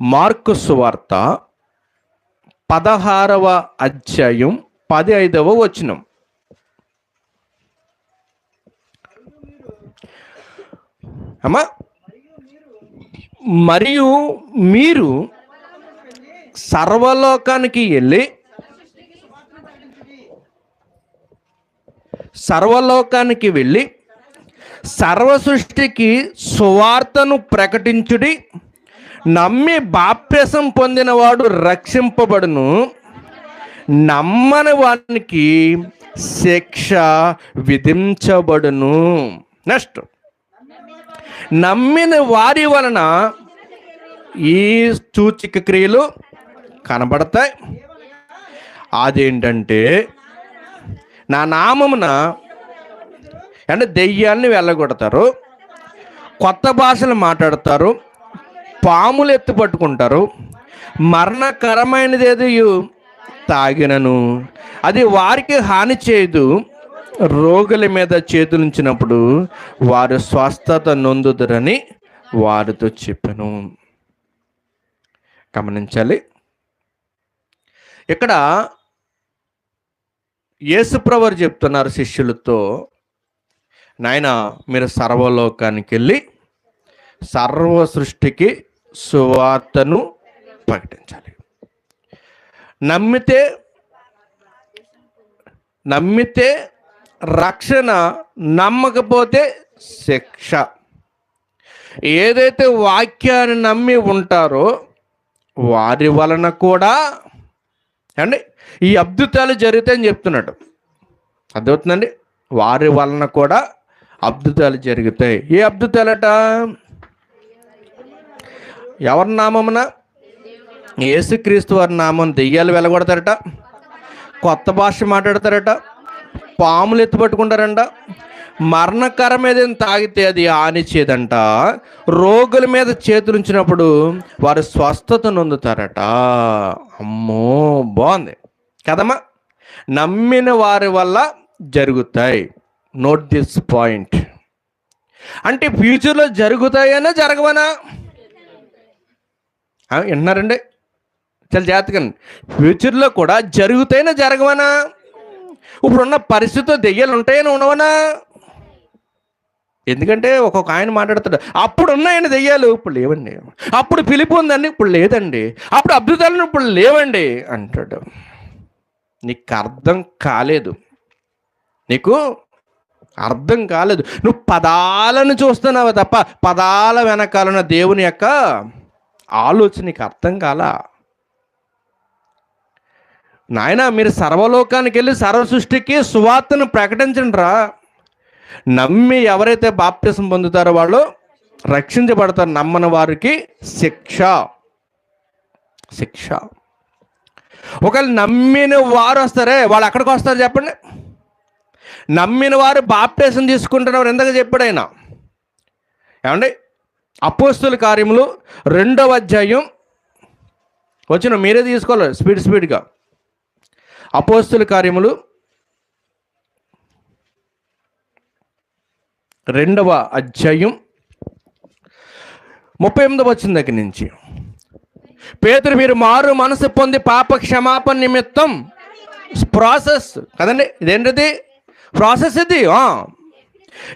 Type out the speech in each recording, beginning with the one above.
Mark సువార్త పదహారవ అధ్యాయం పది ఐదవ వచనం. అమ్మా మరియు మీరు సర్వలోకానికి వెళ్ళి సర్వలోకానికి వెళ్ళి సర్వ సృష్టికి సువార్తను ప్రకటించుడి. నమ్మి బాప్యసం పొందినవాడు రక్షింపబడును. నమ్మని వానికి శిక్ష విధించబడును. నెక్స్ట్ నమ్మిన వారి వలన ఈ సూచిక క్రియలు కనబడతాయి. అదేంటంటే నా నామమున అంటే దెయ్యాన్ని వెళ్ళగొడతారు కొత్త భాషలు మాట్లాడతారు పాములు ఎత్తి పట్టుకుంటారు. మరణకరమైనది ఏది తాగినను. అది వారికి హాని చేయదు. రోగుల మీద చేతులుంచినప్పుడు వారు స్వస్థత నొందుదరని వారితో చెప్పాను. గమనించాలి. ఇక్కడ యేసుప్రవర్ చెప్తున్నారు శిష్యులతో నాయన మీరు సర్వలోకానికి వెళ్ళి సర్వ సృష్టికి సువార్తను ప్రకటించాలి. నమ్మితే నమ్మితే రక్షణ నమ్మకపోతే శిక్ష. ఏదైతే వాక్యాన్ని నమ్మి ఉంటారో వారి వలన కూడా అండి ఈ అద్భుతాలు జరుగుతాయని చెప్తున్నాడు. అర్థమవుతుందండి? వారి వలన కూడా అద్భుతాలు జరుగుతాయి. ఏ అద్భుతాలట? ఎవరి నామమున? యేసుక్రీస్తు వారి నామం దెయ్యాలు వెలగొడతారట కొత్త భాష మాట్లాడతారట పాములు ఎత్తుపట్టుకుంటారంట మరణకరం ఏదైనా తాగితే అది ఆనిచ్చేదంట రోగుల మీద చేతులుంచినప్పుడు వారు స్వస్థత నొందుతారట. అమ్మో బాగుంది. కదమ్మా? నమ్మిన వారి వల్ల జరుగుతాయి. నోట్ దిస్ పాయింట్ అంటే ఫ్యూచర్లో జరుగుతాయనా జరగవనా? వింటున్నారండి చాలా జాగ్రత్తగా ఫ్యూచర్లో కూడా జరుగుతాయినా జరగవనా? ఇప్పుడున్న పరిస్థితితో దెయ్యాలు ఉంటాయని ఉండవనా ఎందుకంటే ఒక్కొక్క ఆయన మాట్లాడతాడు అప్పుడు ఉన్నాయని దెయ్యాలు ఇప్పుడు లేవండి. అప్పుడు పిలిపి ఉందండి ఇప్పుడు లేదండి. అప్పుడు అద్భుతాలను ఇప్పుడు లేవండి. అంటాడు. నీకు అర్థం కాలేదు. నీకు అర్థం కాలేదు. నువ్వు పదాలను చూస్తున్నావు తప్ప పదాల వెనకాలన్న దేవుని యొక్క ఆలోచనకి అర్థం కాలా? నాయన మీరు సర్వలోకానికి వెళ్ళి సర్వ సృష్టికి సువార్తను ప్రకటించండి రా నమ్మి ఎవరైతే బాప్తిసం పొందుతారో వాళ్ళు రక్షించబడతారు నమ్మని వారికి శిక్ష. శిక్ష. ఒకవేళ నమ్మిన వారు వస్తారే వాళ్ళు అక్కడికి వస్తారు చెప్పండి? నమ్మిన వారు బాప్టేషన్ తీసుకుంటున్నవారు ఎందుకు చెప్పాడు ఆయన? ఏమండి? అపోస్తుల కార్యములు రెండవ అధ్యాయం. వచ్చిన మీరే తీసుకోవాలి స్పీడ్ స్పీడ్గా. అపోస్తుల కార్యములు రెండవ అధ్యాయం. ముప్పై ఎనిమిదవ వచ్చిన దగ్గర నుంచి. పేతురు మీరు మారు మనసు పొంది పాప క్షమాపణ నిమిత్తం ప్రాసెస్ కదండి ఇదేంటిది? ప్రాసెస్ ఇది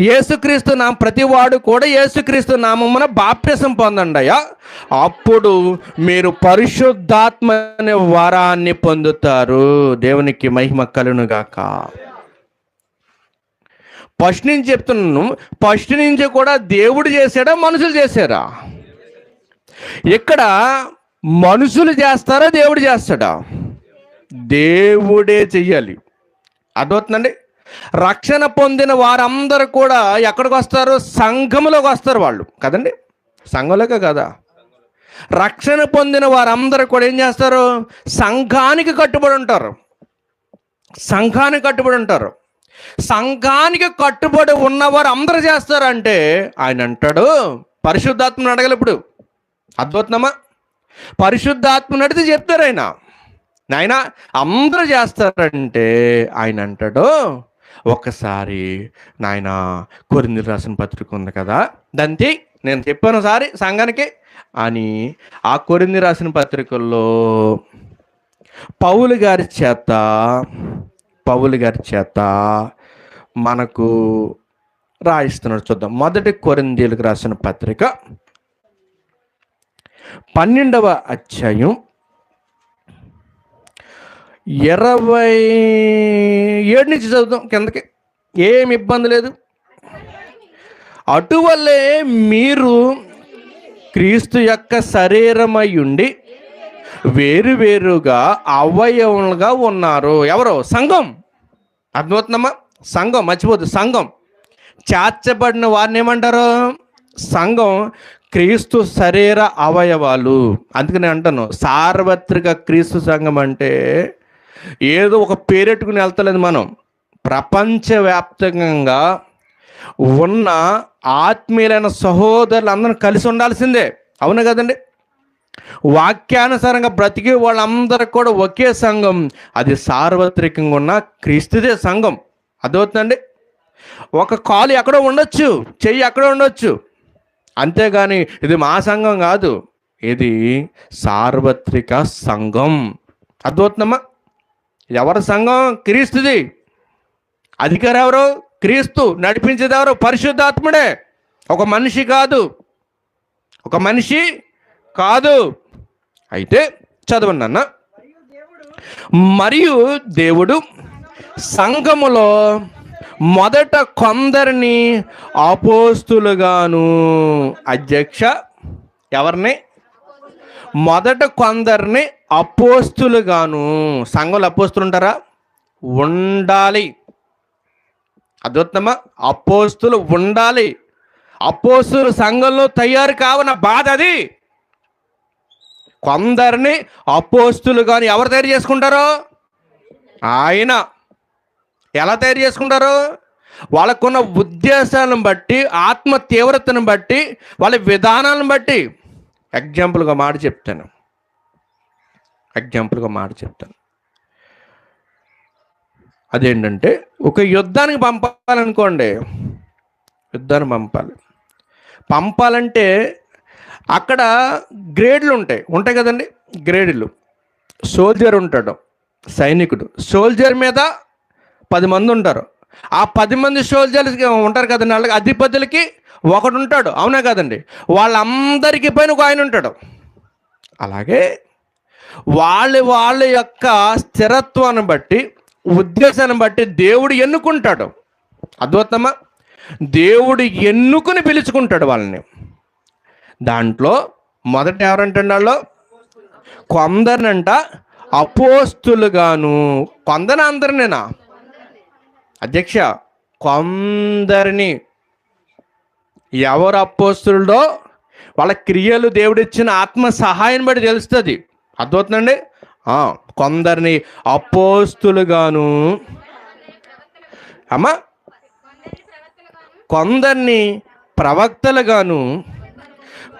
యేసుక్రీస్తు నామ ప్రతివాడు కూడా యేసుక్రీస్తు నామమున బాప్టిజం పొందండయా అప్పుడు మీరు పరిశుద్ధాత్మ అనే వరాన్ని పొందుతారు. దేవునికి మహిమ కలునుగాక ఫస్ట్ నుంచి చెప్తున్నాను ఫస్ట్ నుంచి కూడా దేవుడు చేశాడా మనుషులు చేశారా? ఇక్కడ మనుషులు చేస్తారా దేవుడు చేస్తాడా? దేవుడే చెయ్యాలి. అర్థమవుతుందండి? రక్షణ పొందిన వారందరూ కూడా ఎక్కడికి వస్తారు? సంఘములోకి వస్తారు వాళ్ళు. కదండి? సంఘంలోకే కదా. రక్షణ పొందిన వారందరూ కూడా ఏం చేస్తారు? సంఘానికి కట్టుబడి ఉంటారు. సంఘానికి కట్టుబడి ఉంటారు. సంఘానికి కట్టుబడి ఉన్నవారు అందరూ చేస్తారంటే ఆయన అంటాడు పరిశుద్ధాత్మను అడగలు ఇప్పుడు. అద్భుతమా? పరిశుద్ధాత్మను అడిగితే చెప్తారు ఆయన. నాయన అందరూ చేస్తారంటే ఆయన అంటాడు ఒకసారి నాయన కొరింది రాసిన పత్రిక ఉంది కదా దంతి నేను చెప్పాను సారి సంఘానికి అని ఆ కొరింది రాసిన పత్రికల్లో పౌలు గారి చేత పౌలు గారి చేత మనకు రాయిస్తున్నాడు చూద్దాం. మొదటి కొరిందీలకు రాసిన పత్రిక పన్నెండవ అధ్యాయం ఇరవై ఏడు నుంచి చదువుతాం కిందకి. ఏమి ఇబ్బంది లేదు. అటువల్లే మీరు క్రీస్తు యొక్క శరీరమై ఉండి వేరువేరుగా అవయవములుగా ఉన్నారు. ఎవరు? సంఘం. అర్థమవుతుందమ్మా? సంఘం మర్చిపోద్దు. సంఘం. చేర్చబడిన వారిని ఏమంటారు? సంఘం క్రీస్తు శరీర అవయవాలు. అందుకని అంటాను సార్వత్రిక క్రీస్తు సంఘం అంటే ఏదో ఒక పేరెట్టుకుని వెళ్తలేదు మనం. ప్రపంచవ్యాప్తంగా ఉన్న ఆత్మీయులైన సహోదరులు కలిసి ఉండాల్సిందే. అవును కదండి? వాక్యానుసారంగా బ్రతికే వాళ్ళందరూ కూడా ఒకే సంఘం. అది సార్వత్రికంగా ఉన్న క్రీస్తుదే సంఘం. అదవుతుందండి ఒక కాలు ఎక్కడో ఉండొచ్చు చెయ్యి ఎక్కడో ఉండొచ్చు. అంతేగాని ఇది మా సంఘం కాదు. ఇది సార్వత్రిక సంఘం. అర్థమవుతుందమ్మా? ఎవరి సంఘం? క్రీస్తుది. అధికారి ఎవరు క్రీస్తు. నడిపించేది ఎవరు పరిశుద్ధాత్ముడే. ఒక మనిషి కాదు. ఒక మనిషి కాదు. అయితే చదవండి అన్న. మరియు దేవుడు సంఘములో మొదట కొందరిని అపోస్తులుగాను. అధ్యక్ష ఎవరిని? మొదట కొందరిని అపోస్తులుగాను సంఘంలో అపోస్తులు ఉంటారా? ఉండాలి. అద్భుతమా అపోస్తులు ఉండాలి. అపోస్తులు సంఘంలో తయారు కావన బాధ అది. కొందరిని అపోస్తులు కానీ ఎవరు తయారు చేసుకుంటారో? ఆయన. ఎలా తయారు చేసుకుంటారు? వాళ్ళకున్న ఉద్దేశాలను బట్టి ఆత్మ తీవ్రతను బట్టి వాళ్ళ విధానాలను బట్టి. ఎగ్జాంపుల్గా మాట చెప్తాను. ఎగ్జాంపుల్గా మాట చెప్తాను. అదేంటంటే ఒక యుద్ధానికి పంపాలనుకోండి యుద్ధానికి పంపాలి. పంపాలంటే అక్కడ గ్రేడ్లు ఉంటాయి. ఉంటాయి కదండి గ్రేడ్లు. సోల్జర్ ఉంటాడు సైనికుడు. సోల్జర్ మీద పది మంది ఉంటారు. ఆ పది మంది సోల్జర్లు ఉంటారు కదండి వాళ్ళకి అధిపతులకి ఒకడు ఉంటాడు అవునా కదండి? వాళ్ళందరికీ పైన ఒక ఆయన ఉంటాడు. అలాగే వాళ్ళ వాళ్ళ యొక్క స్థిరత్వాన్ని బట్టి ఉద్దేశాన్ని బట్టి దేవుడు ఎన్నుకుంటాడు. అద్భుతమా? దేవుడు ఎన్నుకుని పిలుచుకుంటాడు వాళ్ళని. దాంట్లో మొదట ఎవరంటే వాళ్ళు కొందరినంట అపోస్తులుగాను. కొందరు అందరినేనా? అధ్యక్ష కొందరిని. ఎవరు అపోస్తులుడో? వాళ్ళ క్రియలు దేవుడిచ్చిన ఆత్మ సహాయం బట్టి తెలుస్తుంది. అర్థమవుతుందండి? కొందరిని అపోస్తులుగాను. అమ్మా కొందరిని ప్రవక్తలుగాను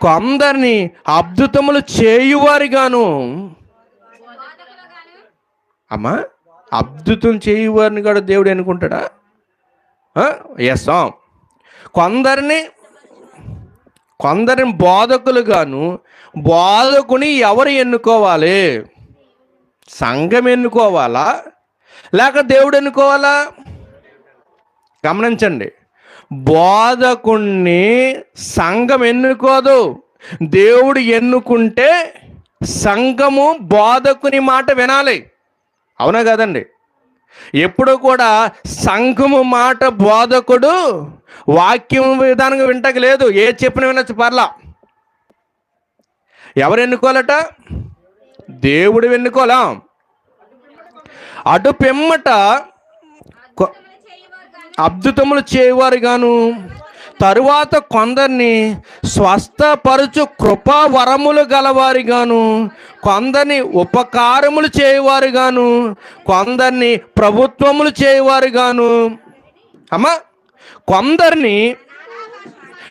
కొందరిని అద్భుతములు చేయువారిగాను. అమ్మా అద్భుతం చేయువారిని కూడా దేవుడు అనుకుంటాడా? ఎస్ కొందరిని కొందరిని బోధకులుగాను బోధకుని ఎవరు ఎన్నుకోవాలి? సంఘం ఎన్నుకోవాలా? లేక దేవుడు ఎన్నుకోవాలా? గమనించండి. బోధకుణ్ణి సంఘం ఎన్నుకోదు. దేవుడు ఎన్నుకుంటే సంఘము బోధకుని మాట వినాలి. అవునా కదండి? ఎప్పుడు కూడా సంఘము మాట బోధకుడు వాక్యం విధానంగా వింటకు లేదు ఏ చెప్పిన వినొచ్చు పర్లా. ఎవరు ఎన్నుకోవాలట? దేవుడు ఎన్నుకోలా అటు పెమ్మట కొ- అద్భుతములు చేయవారు గాను తరువాత కొందరిని స్వస్థపరచు కృపా వరములు గలవారిగాను కొందరిని ఉపకారములు చేయవారు గాను కొందరిని ప్రభుత్వములు చేయవారు గాను అమ్మా కొందరిని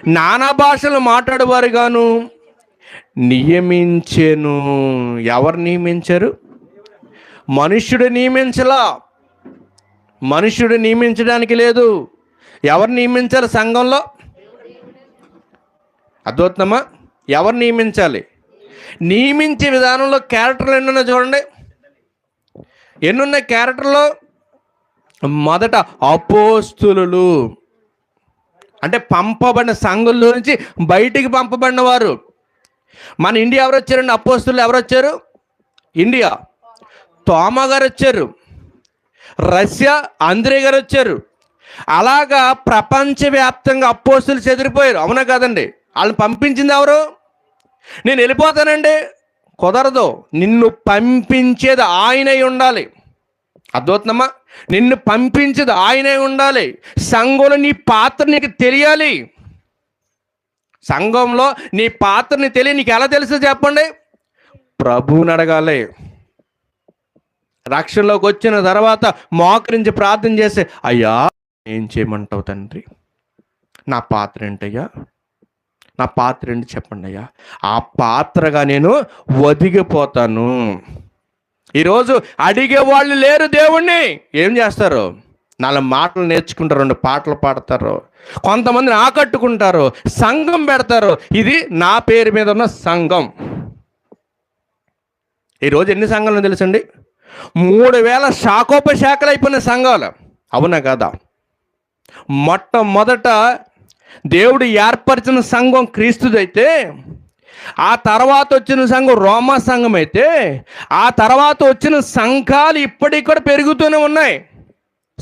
నానా భాషలు మాట్లాడేవారు గాను నియమించెను. ఎవరు నియమించారు? మనుష్యుడు నియమించలా. మనుష్యుడు నియమించడానికి లేదు. ఎవరు నియమించారు సంఘంలో? అర్థమవుతుందమ్మా? ఎవరు నియమించాలి? నియమించే విధానంలో క్యారెక్టర్లు ఎన్నున్నాయి చూడండి. ఎన్నున్న క్యారెక్టర్లో మొదట అపోస్తులు. అంటే పంపబడిన సంఘంలో నుంచి బయటికి పంపబడిన వారు మన ఇండియా ఎవరు వచ్చారండి అపోస్తులు ఎవరు వచ్చారు ఇండియా. తోమ గారు వచ్చారు రష్యా ఆంధ్రే గారు వచ్చారు అలాగా ప్రపంచవ్యాప్తంగా అప్పోస్తులు చెదిరిపోయారు. అవునా కదండి? వాళ్ళని పంపించింది ఎవరు? నేను వెళ్ళిపోతానండి. కుదరదు. నిన్ను పంపించేది ఆయనై ఉండాలి. అర్థమవుతుందమ్మా? నిన్ను పంపించేది ఆయనే ఉండాలి. సంఘంలో నీ పాత్ర నీకు తెలియాలి. సంఘంలో నీ పాత్రని తెలియ నీకు ఎలా తెలుసు చెప్పండి? ప్రభువుని అడగాలి. రక్షణలోకి వచ్చిన తర్వాత మోకరించి ప్రార్థన చేస్తే అయ్యా ఏం చేయమంటావు తండ్రి? నా పాత్ర ఏంటయ్యా? నా పాత్ర ఏంటి చెప్పండి అయ్యా. ఆ పాత్రగా నేను ఒదిగిపోతాను. ఈరోజు అడిగే వాళ్ళు లేరు దేవుణ్ణి. ఏం చేస్తారు? నాలుగు మాటలు నేర్చుకుంటారు రెండు పాటలు పాడతారు. కొంతమందిని ఆకట్టుకుంటారు సంఘం పెడతారు. ఇది నా పేరు మీద ఉన్న సంఘం. ఈరోజు ఎన్ని సంఘాలు తెలుసండి? మూడు వేల శాఖోపశాఖలు అయిపోయిన సంఘాలు. అవునా కదా? మొట్టమొదట దేవుడు ఏర్పరిచిన సంఘం క్రీస్తుదైతే ఆ తర్వాత వచ్చిన సంఘం రోమా సంఘం అయితే ఆ తర్వాత వచ్చిన సంఘాలు ఇప్పటికి కూడా పెరుగుతూనే ఉన్నాయి.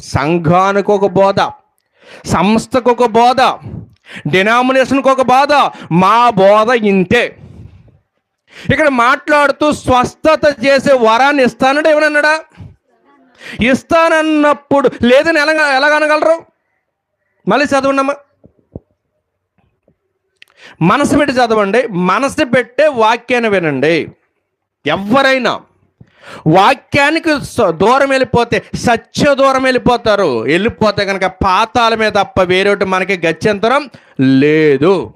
సంఘానికి ఒక బోధ సంస్థకు ఒక బోధ డినామినేషన్కి ఒక బోధ మా బోధ ఇంతే. ఇక్కడ మాట్లాడుతూ స్వస్థత చేసే వరాన్ని ఇస్తానడు ఏమన్నాడా? ఇస్తానన్నప్పుడు లేదని ఎలా ఎలాగనగలరు మళ్ళీ చదవండమ్మా. మనసు పెట్టి చదవండి మనసు పెట్టే వాక్యాన్ని వినండి. ఎవరైనా వాక్యానికి స- దూరం వెళ్ళిపోతే సత్య దూరం వెళ్ళిపోతారు. వెళ్ళిపోతే కనుక పాతాల మీద తప్ప వేరొకటి మనకి గత్యంతరం లేదు.